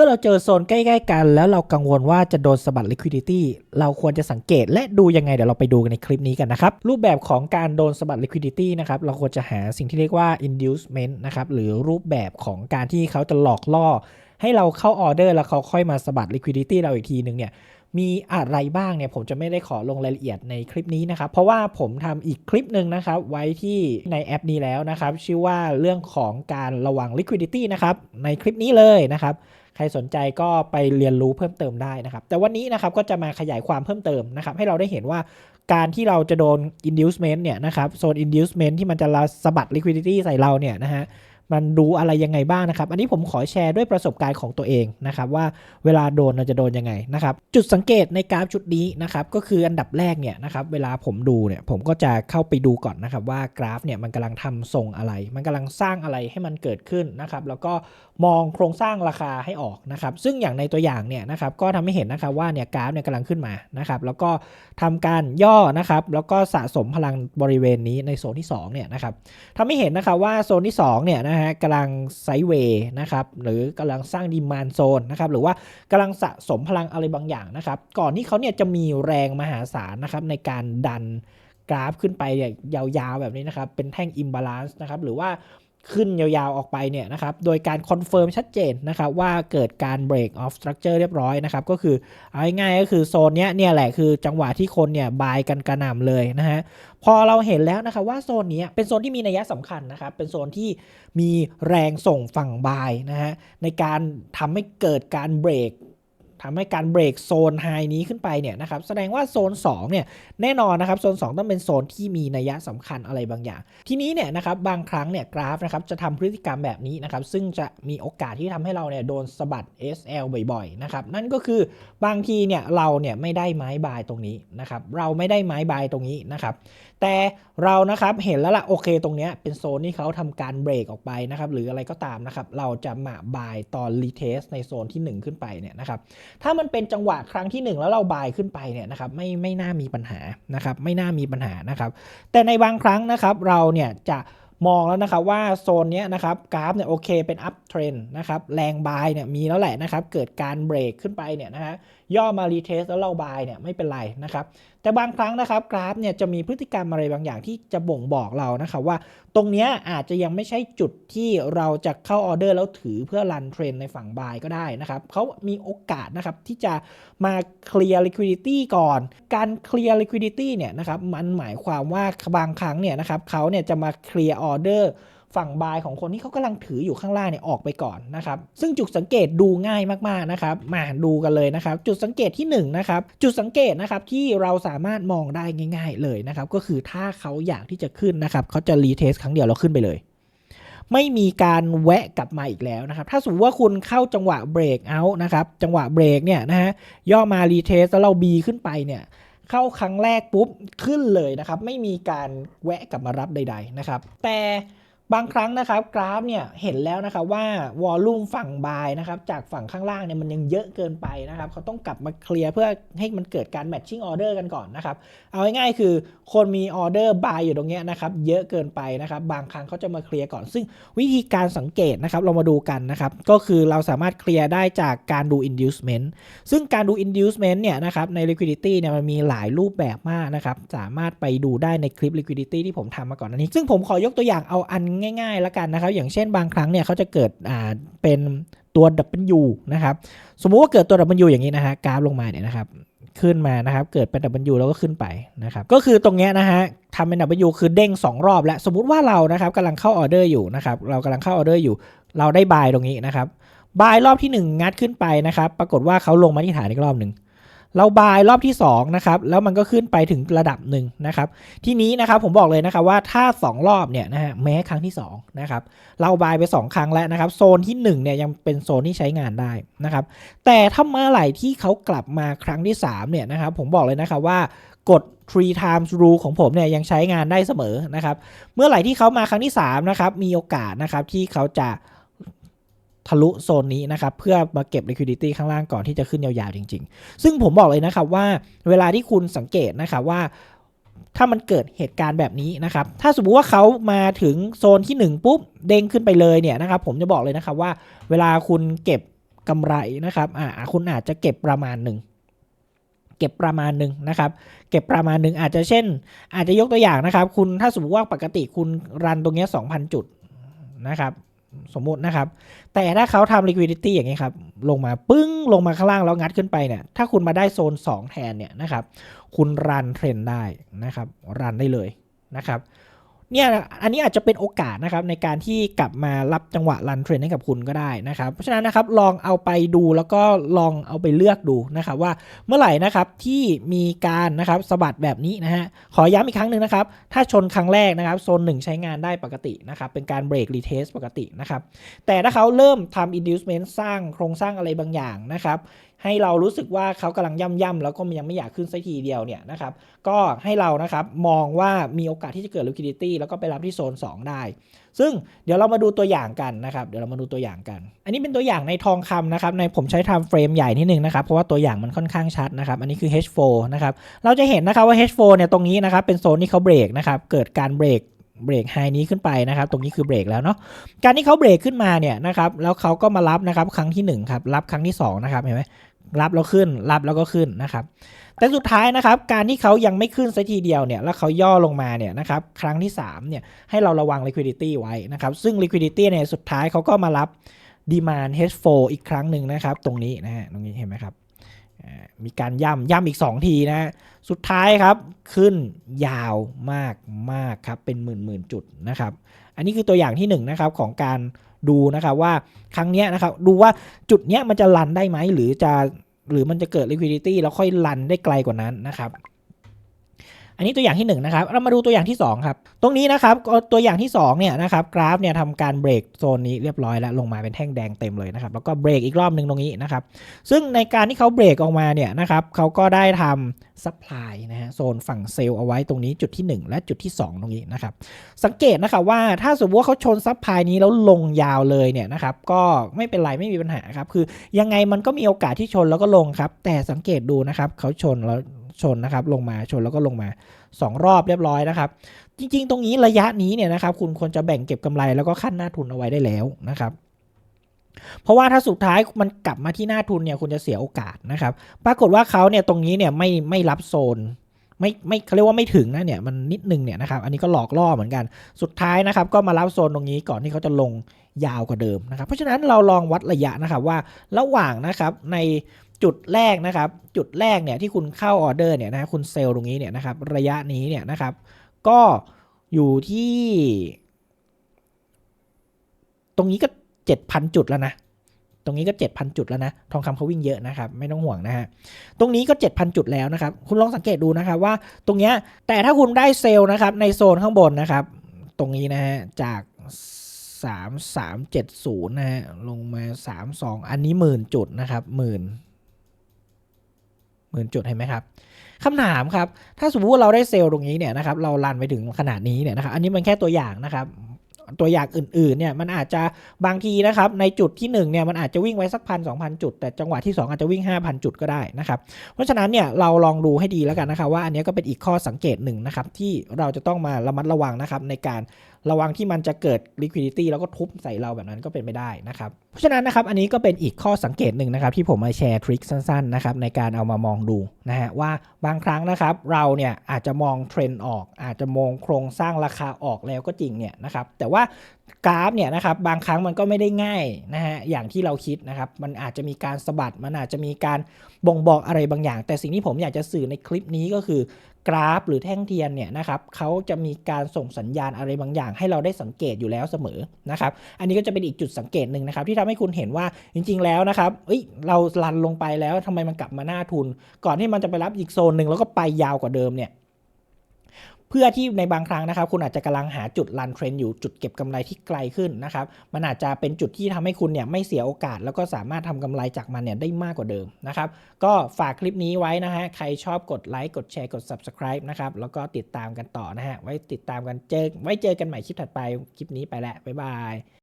มื่อเราเจอโซนใกล้ๆกัน แล้วเรากังวลว่าจะโดนสะบัด liquidity เราควรจะสังเกตและดูยังไงเดี๋ยวเราไปดูกันในคลิปนี้กันนะครับ รูปแบบของการโดนสะบัด liquidity นะครับเราควรจะหาสิ่งที่เรียกว่า inducement นะครับหรือรูปแบบของการที่เขาจะหลอกล่อ ให้เราเข้าออเดอร์แล้วเขาค่อยมาสะบัด liquidity เราอีกทีนึงเนี่ย มีอะไรบ้างเนี่ยผมจะไม่ได้ขอลงรายละเอียดในคลิปนี้นะครับเพราะว่าผมทำอีกคลิปหนึ่งนะครับไว้ที่ในแอปนี้แล้วนะครับชื่อว่าเรื่องของการระวัง liquidity นะครับในคลิปนี้เลยนะครับใครสนใจก็ไปเรียนรู้เพิ่มเติมได้นะครับ แต่วันนี้นะครับก็จะมาขยายความเพิ่มเติมนะครับให้เราได้เห็นว่าการที่เราจะโดน inducement เนี่ยนะครับโซน inducement ที่มันจะสะบัด liquidity ใส่เราเนี่ยนะฮะ มันดูอะไรยังไงบ้างนะครับ อันนี้ผมขอแชร์ด้วยประสบการณ์ของตัวเองนะครับว่าเวลาโดนเราจะโดนยังไงนะครับ จุดสังเกตในกราฟชุดนี้นะครับก็คืออันดับแรกเนี่ยนะครับเวลาผมดูเนี่ยผมก็จะเข้าไปดูก่อนนะครับว่ากราฟเนี่ยมันกำลังทำทรงอะไร มันกำลังสร้างอะไรให้มันเกิดขึ้นนะครับแล้วก็มองโครงสร้างราคาให้ออกนะครับซึ่งอย่างในตัวอย่างเนี่ยนะครับก็ทำให้เห็นนะครับว่าเนี่ยกราฟเนี่ยกำลังขึ้นมานะครับแล้วก็ทำการย่อนะครับแล้วก็สะสมพลังบริเวณนี้ในโซนที่2เนี่ยนะครับทำให้เห็นนะครับว่าโซนที่2เนี่ยนะฮะกำลังไซเวย์นะครับหรือกำลังสร้างดีมานโซนนะครับหรือว่ากำลังสะสมพลังอะไรบางอย่างนะครับก่อนที่เขาเนี่ยจะมีแรงมหาศาลนะครับในการดันกราฟขึ้นไปเนี่ยยาวๆแบบนี้นะครับเป็นแท่งอิมบาลานซ์นะครับหรือว่า ขึ้นยาวๆออกไปเนี่ยนะครับ โดยการคอนเฟิร์มชัดเจนนะครับว่าเกิดการ break of structure เรียบร้อยนะครับ ก็คือเอาง่ายๆก็คือโซนเนี้ยเนี่ยแหละคือจังหวะที่คนเนี่ยบายกันกระหน่ำเลยนะฮะ พอเราเห็นแล้วนะครับว่าโซนนี้เป็นโซนที่มีนัยสำคัญนะครับ เป็นโซนที่มีแรงส่งฝั่งบายนะฮะในการทำให้เกิดการเบรก ทำให้การเบรกโซนไฮนี้ขึ้นไปเนี่ยนะครับแสดงว่าโซน2เนี่ยแน่นอนนะครับโซน 2 ต้องเป็นโซนที่มีนัยสำคัญอะไรบางอย่าง ทีนี้เนี่ยนะครับบางครั้งเนี่ยกราฟนะครับจะทำพฤติกรรมแบบนี้นะครับซึ่งจะมีโอกาสที่ทำให้เราเนี่ยโดนสะบัด SL บ่อยๆนะครับนั่นก็คือบางทีเนี่ยเราเนี่ยไม่ได้ไม้บายตรงนี้นะครับเราไม่ได้ไม้บายตรงนี้นะครับ แต่เรานะครับเห็นแล้วล่ะโอเคตรงเนี้ยเป็นโซนที่เขาทำการเบรกออกไปนะครับหรืออะไรก็ตามนะครับเราจะมาบายตอนรีเทสในโซนที่ 1 ขึ้นไปเนี่ยนะครับถ้ามันเป็นจังหวะครั้งที่ 1 แล้วเราบายขึ้นไปเนี่ยนะครับไม่ไม่น่ามีปัญหานะครับไม่น่ามีปัญหานะครับแต่ในบางครั้งนะครับเราเนี่ยจะมองแล้วนะครับว่าโซนนี้นะครับกราฟเนี่ยโอเคเป็นอัพเทรนนะครับแรงบายเนี่ยมีแล้วแหละนะครับเกิดการเบรกขึ้นไปเนี่ยนะฮะ ย่อมารีเทสแล้วเราบายเนี่ยไม่เป็นไรนะครับ แต่บางครั้งนะครับกราฟเนี่ยจะมีพฤติกรรมอะไรบางอย่างที่จะบ่งบอกเรานะครับว่า ตรงเนี้ยอาจจะยังไม่ใช่จุดที่เราจะเข้าออเดอร์แล้วถือเพื่อรันเทรนในฝั่งบายก็ได้นะครับเขามีโอกาสนะครับที่จะมาเคลียร์ liquidity ก่อน การเคลียร์ liquidity เนี่ยนะครับมันหมายความว่าบางครั้งเนี่ยนะครับเขาเนี่ยจะมาเคลียร์ออเดอร์ ฝั่งบายของคนที่เขากำลังถืออยู่ข้างล่างเนี่ยออกไปก่อนนะครับ ซึ่งจุดสังเกตดูง่ายมากๆนะครับ มาดูกันเลยนะครับ จุดสังเกตที่1นนะครับจุดสังเกตนะครับที่เราสามารถมองได้ง่าย ๆเลยนะครับ ก็คือถ้าเขาอยากที่จะขึ้นนะครับเขาจะรีเทสครั้งเดียวแล้วขึ้นไปเลยไม่มีการแวะกลับมาอีกแล้วนะครับ ถ้าสมมติว่าคุณเข้าจังหวะเบรกเอาท์นะครับ จังหวะเบรกเนี่ยนะฮะ ย่อมารีเทสแล้วเราบีขึ้นไปเนี่ย เข้าครั้งแรกปุ๊บขึ้นเลยนะครับ ไม่มีการแวะกลับมารับใด ๆนะครับ แต่ บางครั้งนะครับกราฟเนี่ยเห็นแล้วนะครับว่าวอลลุ่มฝั่งบายนะครับจากฝั่งข้างล่างเนี่ยมันยังเยอะเกินไปนะครับเขาต้องกลับมาเคลียร์เพื่อให้มันเกิดการแมทชิ่งออเดอร์กันก่อนนะครับเอาง่ายๆคือคนมีออเดอร์บายอยู่ตรงเนี้ยนะครับเยอะเกินไปนะครับบางครั้งเขาจะมาเคลียร์ก่อน ซึ่งวิธีการสังเกตนะครับเรามาดูกันนะครับก็คือเราสามารถเคลียร์ได้จากการดู inducement ซึ่งการดู inducement เนี่ยนะครับใน liquidity เนี่ยมันมีหลายรูปแบบมากนะครับสามารถไปดูได้ในคลิป liquidity ที่ผมทำมาก่อนอันนี้ซึ่งผมขอยกตัวอย่างเอาอันง่ายๆแล้วกันนะครับ อย่างเช่นบางครั้งเนี่ยเขาจะเกิดอ่าเป็นตัว W นะครับ สมมุติว่าเกิดตัว W อย่างนี้นะฮะกราฟลงมาเนี่ยนะครับขึ้นมานะครับ เกิดเป็น W แล้วก็ขึ้นไปนะครับ ก็คือตรงเนี้ยนะฮะทำเป็น W คือเด้ง 2 รอบแล้ว สมมุติว่าเรานะครับกำลังเข้าออเดอร์อยู่นะครับ เรากำลังเข้าออเดอร์อยู่ เราได้บายตรงนี้นะครับบายรอบที่ 1 งัดขึ้นไปนะครับ ปรากฏว่าเขาลงมาที่ฐานอีกรอบหนึ่ง เราบายรอบที่2นะครับแล้วมันก็ขึ้นไปถึงระดับหนึ่งนะครับ ที่นี้นะครับผมบอกเลยนะครับว่าถ้า 2 รอบเนี่ยนะฮะแม้ครั้งที่2นะครับเราบายไป 2 ครั้งแล้วนะครับ โซนที่1เนี่ยยังเป็นโซนที่ใช้งานได้นะครับ แต่ถ้าเมื่อไหร่ที่เขากลับมาครั้งที่3เนี่ยนะครับผมบอกเลยนะครับว่ากฎ three times rule ของผมเนี่ยยังใช้งานได้เสมอนะครับ เมื่อไหร่ที่เขามาครั้งที่3นะครับมีโอกาสนะครับที่เขาจะ ทะลุโซนนี้นะครับ เพื่อมาเก็บ liquidity ข้างล่างก่อนที่จะขึ้นยาวๆจริง ๆ ซึ่งผมบอกเลยนะครับว่าเวลาที่คุณสังเกตนะครับว่า ถ้ามันเกิดเหตุการณ์แบบนี้นะครับ ถ้าสมมติว่าเขามาถึงโซนที่ 1 ปุ๊บ เด้งขึ้นไปเลยเนี่ยนะครับ ผมจะบอกเลยนะครับว่า เวลาคุณเก็บกำไรนะครับอ่าคุณอาจจะเก็บประมาณหนึ่งเก็บประมาณหนึ่งนะครับ เก็บประมาณหนึ่งอาจจะเช่น อาจจะยกตัวอย่างนะครับ คุณถ้าสมมติว่าปกติคุณรันตรงเนี้ย2,000 จุดนะครับ สมมุตินะครับ แต่ถ้าเขาทำ liquidity อย่างนี้ครับ ลงมาปึ้ง ลงมาข้างล่างแล้วงัดขึ้นไปเนี่ย ถ้าคุณมาได้โซน 2 แทนเนี่ยนะครับ คุณรันเทรนได้นะครับ รันได้เลยนะครับ เนี่ยอันนี้อาจจะเป็นโอกาสนะครับในการที่กลับมารับจังหวะรันเทรนให้กับคุณก็ได้นะครับเพราะฉะนั้นนะครับลองเอาไปดูแล้วก็ลองเอาไปเลือกดูนะครับว่าเมื่อไหร่นะครับที่มีการนะครับสะบัดแบบนี้นะฮะขอย้ำอีกครั้งหนึ่งนะครับถ้าชนครั้งแรกนะครับโซน 1 ใช้งานได้ปกตินะครับเป็นการเบรกรีเทสปกตินะครับแต่ถ้าเขาเริ่มทำ inducement สร้างโครงสร้างอะไรบางอย่างนะครับให้เรารู้สึกว่าเขากำลังย่ำย่ำๆแล้วก็ยังไม่อยากขึ้นสักทีเดียวเนี่ยนะครับก็ให้เรานะครับมองว่ามีโอกาสที่จะเกิด liquidity แล้วก็ไปรับที่โซน 2 ได้ ซึ่งเดี๋ยวเรามาดูตัวอย่างกันนะครับ เดี๋ยวเรามาดูตัวอย่างกัน อันนี้เป็นตัวอย่างในทองคำนะครับ ในผมใช้ time frame ใหญ่นิดนึงนะครับ เพราะว่าตัวอย่างมันค่อนข้างชัดนะครับ อันนี้คือ H4 นะครับ เราจะเห็นนะครับว่า H4 เนี่ยตรงนี้นะครับ เป็นโซนที่เขาเบรกนะครับ เกิดการเบรกเบรกไฮนี้ขึ้นไปนะครับ ตรงนี้คือเบรกแล้วเนาะ การที่เขาเบรกขึ้นมาเนี่ยนะครับ แล้วเขาก็มารับนะครับ ครั้งที่หนึ่งครับ รับครั้งที่สองนะครับ เห็นไหม รับแล้วขึ้น รับแล้วก็ขึ้นนะครับ แต่สุดท้ายนะครับ การที่เขายังไม่ขึ้นสักทีเดียวเนี่ย แล้วเขาย่อลงมาเนี่ยนะครับ ครั้งที่3เนี่ย ให้เราระวัง liquidity ไว้นะครับ ซึ่ง liquidity เนี่ย สุดท้ายเขาก็มารับ demand H4 อีกครั้งหนึ่งนะครับ ตรงนี้นะฮะ ตรงนี้เห็นไหมครับ มีการย่ำย่ำอีก 2 ทีนะฮะสุดท้ายครับ ขึ้นยาวมากมากครับ เป็นหมื่นหมื่นจุดนะครับอันนี้คือตัวอย่างที่1นงนะครับของการดูนะครับว่าครั้งนี้นะครับดูว่าจุดเนี้ยมันจะรันได้ไหมหรือจะหรือมันจะเกิด liquidity แล้วค่อยรันได้ไกลกว่านั้นนะครับ อันนี้ตัวอย่างที่1นงนะครับ เรามาดูตัวอย่างที่2ครับ ตรงนี้นะครับก็ตัวอย่างที่2เนี่ยนะครับกราฟเนี่ยทำการเบรกโซนนี้เรียบร้อยแล้วลงมาเป็นแท่งแดงเต็มเลยนะครับแล้วก็เบรกอีกรอบหนึ่งตรงนี้นะครับ ซึ่งในการที่เขาเบรกออกมาเนี่ยนะครับเขาก็ได้ทำซัพพลายนะฮะโซนฝั่งเซลล์เอาไว้ตรงนี้จุดที่ 1 และจุดที่ 2 ตรงนี้นะครับ สังเกตนะครับว่าถ้าสมมติว่าเขาชนซับพลายนี้แล้วลงยาวเลยเนี่ยนะครับก็ไม่เป็นไรไม่มีปัญหาครับคือยังไงมันก็มีโอกาสที่ชนแล้วก็ลงครับแต่สังเกตดูนะครับเขาชนแล้ว ชนนะครับลงมาชนแล้วก็ลงมา 2 รอบเรียบร้อยนะครับ จริง ๆ ตรงนี้ระยะนี้เนี่ยนะครับคุณควรจะแบ่งเก็บกำไรแล้วก็ขั้นหน้าทุนเอาไว้ได้แล้วนะครับเพราะว่าถ้าสุดท้ายมันกลับมาที่หน้าทุนเนี่ยคุณจะเสียโอกาสนะครับ ปรากฏว่าเขาเนี่ยตรงนี้เนี่ยไม่ไม่รับโซนไม่ไม่เขาเรียกว่าไม่ถึงนะเนี่ยมันนิดนึงเนี่ยนะครับอันนี้ก็หลอกล่อเหมือนกันสุดท้ายนะครับ ก็มารับโซนตรงนี้ก่อนที่เขาจะลงยาวกว่าเดิมนะครับ เพราะฉะนั้นเราลองวัดระยะนะครับว่าระหว่างนะครับใน จุดแรกนะครับ จุดแรกเนี่ยที่คุณเข้าออเดอร์เนี่ยนะคุณเซลล์ตรงนี้เนี่ยนะครับ ระยะนี้เนี่ยนะครับ ก็อยู่ที่ ตรงนี้ก็ 7,000 จุดแล้วนะ ตรงนี้ก็ 7,000 จุดแล้วนะ ทองคำเขาวิ่งเยอะนะครับ ไม่ต้องห่วงนะฮะ ตรงนี้ก็ 7,000 จุดแล้วนะครับ คุณลองสังเกตดูนะครับว่าตรงเนี้ย แต่ถ้าคุณได้เซลล์นะครับ ในโซนข้างบนนะครับ ตรงนี้นะฮะ จาก3370นะฮะ ลงมา 32 อันนี้หมื่นจุดนะครับหมื่น หมื่นจุดเห็นไหมครับคำถามครับ ถ้าสมมติว่าเราได้เซลล์ตรงนี้เนี่ยนะครับ เรารันไปถึงขนาดนี้เนี่ยนะครับ อันนี้มันแค่ตัวอย่างนะครับ ตัวอย่างอื่นๆ เนี่ยมันอาจจะบางทีนะครับ ในจุดที่1เนี่ยมันอาจจะวิ่งไว้สักพันสองพันจุด แต่จังหวะที่ 2 อาจจะวิ่ง 5,000 จุดก็ได้นะครับ เพราะฉะนั้นเนี่ยเราลองดูให้ดีแล้วกันนะครับว่าอันนี้ก็เป็นอีกข้อสังเกตหนึ่งนะครับที่เราจะต้องมาระมัดระวังนะครับในการ ระวังที่มันจะเกิด liquidity แล้วก็ทุบใส่เราแบบนั้นก็เป็นไม่ได้นะครับ เพราะฉะนั้นนะครับอันนี้ก็เป็นอีกข้อสังเกตหนึ่งนะครับที่ผมมาแชร์ทริคสั้นๆนะครับในการเอามามองดูนะฮะว่าบางครั้งนะครับเราเนี่ยอาจจะมองเทรนด์ออก อาจจะมองโครงสร้างราคาออกแล้วก็จริงเนี่ยนะครับแต่ว่ากราฟเนี่ยนะครับบางครั้งมันก็ไม่ได้ง่ายนะฮะอย่างที่เราคิดนะครับมันอาจจะมีการสะบัดมันอาจจะมีการบ่งบอกอะไรบางอย่าง แต่สิ่งที่ผมอยากจะสื่อในคลิปนี้ก็คือ กราฟหรือแท่งเทียนเนี่ยนะครับเขาจะมีการส่งสัญญาณอะไรบางอย่าง ให้เราได้สังเกตอยู่แล้วเสมอนะครับอันนี้ก็จะเป็นอีกจุดสังเกตหนึ่งนะครับที่ทำให้คุณเห็นว่าจริง ๆ แล้วนะครับเอ้ยเราลันลงไปแล้วทำไมมันกลับมาหน้าทุน ก่อนที่มันจะไปรับอีกโซนหนึ่งแล้วก็ไปยาวกว่าเดิมเนี่ย เพื่อที่ในบางครั้งนะครับ คุณอาจจะกำลังหาจุดรันเทรนอยู่จุดเก็บกำไรที่ไกลขึ้นนะครับ มันอาจจะเป็นจุดที่ทำให้คุณเนี่ยไม่เสียโอกาส แล้วก็สามารถทำกำไรจากมันเนี่ยได้มากกว่าเดิมนะครับ ก็ฝากคลิปนี้ไว้นะฮะใครชอบกดไลค์กดแชร์กด subscribe นะครับแล้วก็ติดตามกันต่อนะฮะไว้ติดตามกันเจอไว้เจอกันใหม่คลิปถัดไปคลิปนี้ไปแล้วบ๊ายบาย